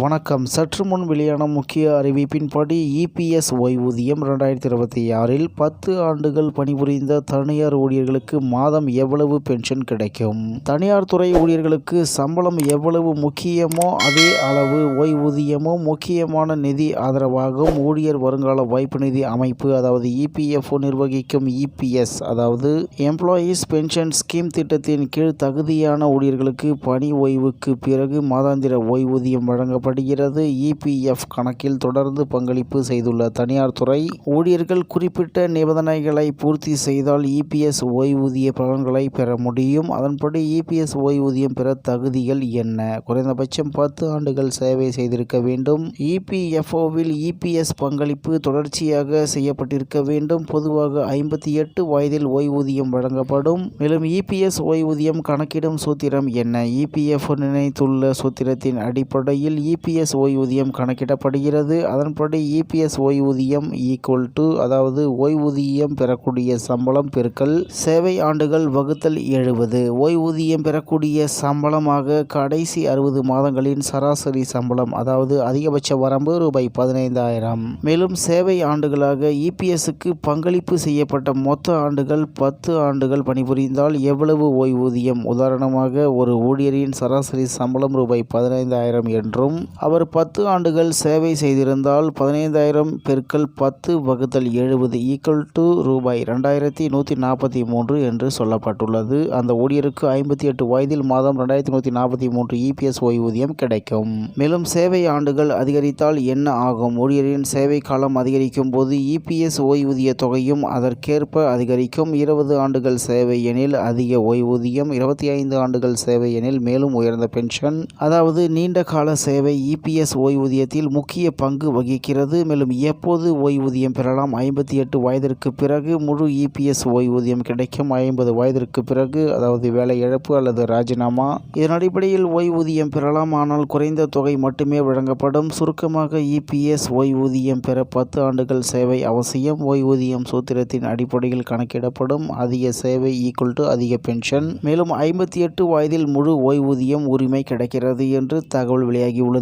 வணக்கம். சற்று முன் வெளியான முக்கிய அறிவிப்பின்படி இபிஎஸ் ஓய்வூதியம் ரெண்டாயிரத்தி இருபத்தி ஆறில் பத்து ஆண்டுகள் பணிபுரிந்த தனியார் ஊழியர்களுக்கு மாதம் எவ்வளவு பென்ஷன் கிடைக்கும்? தனியார் துறை ஊழியர்களுக்கு சம்பளம் எவ்வளவு முக்கியமோ அதே அளவு ஓய்வூதியமும் முக்கியமான நிதி ஆதரவாகும். ஊழியர் வருங்கால வைப்பு நிதி அமைப்பு அதாவது இபிஎஃப்ஓ நிர்வகிக்கும் இபிஎஸ் அதாவது எம்ப்ளாயீஸ் பென்ஷன் ஸ்கீம் திட்டத்தின் கீழ் தகுதியான ஊழியர்களுக்கு பணி ஓய்வுக்கு பிறகு மாதாந்திர ஓய்வூதியம் வழங்க வழங்கப்படுகிறது இபிஎஃப் கணக்கில் தொடர்ந்து பங்களிப்பு செய்துள்ள தனியார் துறை ஊழியர்கள் குறிப்பிட்ட நிபந்தனைகளை பூர்த்தி செய்தால் இபிஎஸ் ஓய்வூதிய பலன்களை பெற முடியும். அதன்படி இபிஎஸ் ஓய்வூதியம் பெற தகுதிகள் என்ன? குறைந்தபட்சம் பத்து ஆண்டுகள் சேவை செய்திருக்க வேண்டும். இபிஎஃப்ஓவில் இபிஎஸ் பங்களிப்பு தொடர்ச்சியாக செய்யப்பட்டிருக்க வேண்டும். பொதுவாக ஐம்பத்தி எட்டு வயதில் ஓய்வூதியம் வழங்கப்படும். மேலும் இபிஎஸ் ஓய்வூதியம் கணக்கிடும் சூத்திரம் என்ன? இபிஎஃப் நினைத்துள்ள சூத்திரத்தின் அடிப்படையில் இபிஎஸ் ஓய்வூதியம் கணக்கிடப்படுகிறது. அதன்படி இபிஎஸ் ஓய்வூதியம் ஈக்குவல் டு அதாவது ஓய்வூதியம் பெறக்கூடிய சம்பளம் பெருக்கல் சேவை ஆண்டுகள் வகுத்தல் எழுபது. ஓய்வூதியம் பெறக்கூடிய சம்பளமாக கடைசி அறுபது மாதங்களின் சராசரி சம்பளம் அதாவது அதிகபட்ச வரம்பு ரூபாய் பதினைந்தாயிரம். மேலும் சேவை ஆண்டுகளாக இபிஎஸ்க்கு பங்களிப்பு செய்யப்பட்ட மொத்த ஆண்டுகள் பத்து ஆண்டுகள் பணிபுரிந்தால் எவ்வளவு ஓய்வூதியம்? உதாரணமாக ஒரு ஊழியரின் சராசரி சம்பளம் ரூபாய் பதினைந்தாயிரம் என்றும் அவர் பத்து ஆண்டுகள் சேவை செய்திருந்தால் பதினைந்தாயிரம் பெருக்கள் பத்து வகுத்தல் எழுபது ஈக்குவல் டு ரூபாய் ரெண்டாயிரத்தி நூற்றி நாற்பத்தி மூன்று என்று சொல்லப்பட்டுள்ளது. அந்த ஊழியருக்கு ஐம்பத்தி எட்டு வயதில் மாதம் ரெண்டாயிரத்தி நூற்றி நாற்பத்தி மூன்று இபிஎஸ் ஓய்வூதியம் கிடைக்கும். மேலும் சேவை ஆண்டுகள் அதிகரித்தால் என்ன ஆகும்? ஊழியரின் சேவை காலம் அதிகரிக்கும் போது இபிஎஸ் ஓய்வூதிய தொகையும் அதற்கேற்ப அதிகரிக்கும். இருபது ஆண்டுகள் சேவை எனில் அதிக ஓய்வூதியம் இருபத்தி ஐந்து ஆண்டுகள் சேவை எனில் மேலும் உயர்ந்த பென்ஷன். அதாவது நீண்ட கால சேவை இபிஎஸ் ஓய்வூதியத்தில் முக்கிய பங்கு வகிக்கிறது. மேலும் எப்போது ஓய்வூதியம் பெறலாம்? ஐம்பத்தி எட்டு வயதிற்கு பிறகு முழு இபிஎஸ் ஓய்வூதியம் கிடைக்கும். ஐம்பது வயதிற்கு பிறகு அதாவது வேலை இழப்பு அல்லது ராஜினாமா. இதன் அடிப்படையில் ஓய்வூதியம் பெறலாம். ஆனால் குறைந்த தொகை மட்டுமே வழங்கப்படும். சுருக்கமாக இபிஎஸ் ஓய்வூதியம் பெற பத்து ஆண்டுகள் சேவை அவசியம். ஓய்வூதியம் சூத்திரத்தின் அடிப்படையில் கணக்கிடப்படும். அதிக சேவை ஈக்குவல் டு அதிக பென்ஷன் மேலும் ஐம்பத்தி எட்டு வயதில் முழு ஓய்வூதியம் உரிமை கிடைக்கிறது என்று தகவல் வெளியாகியுள்ளது.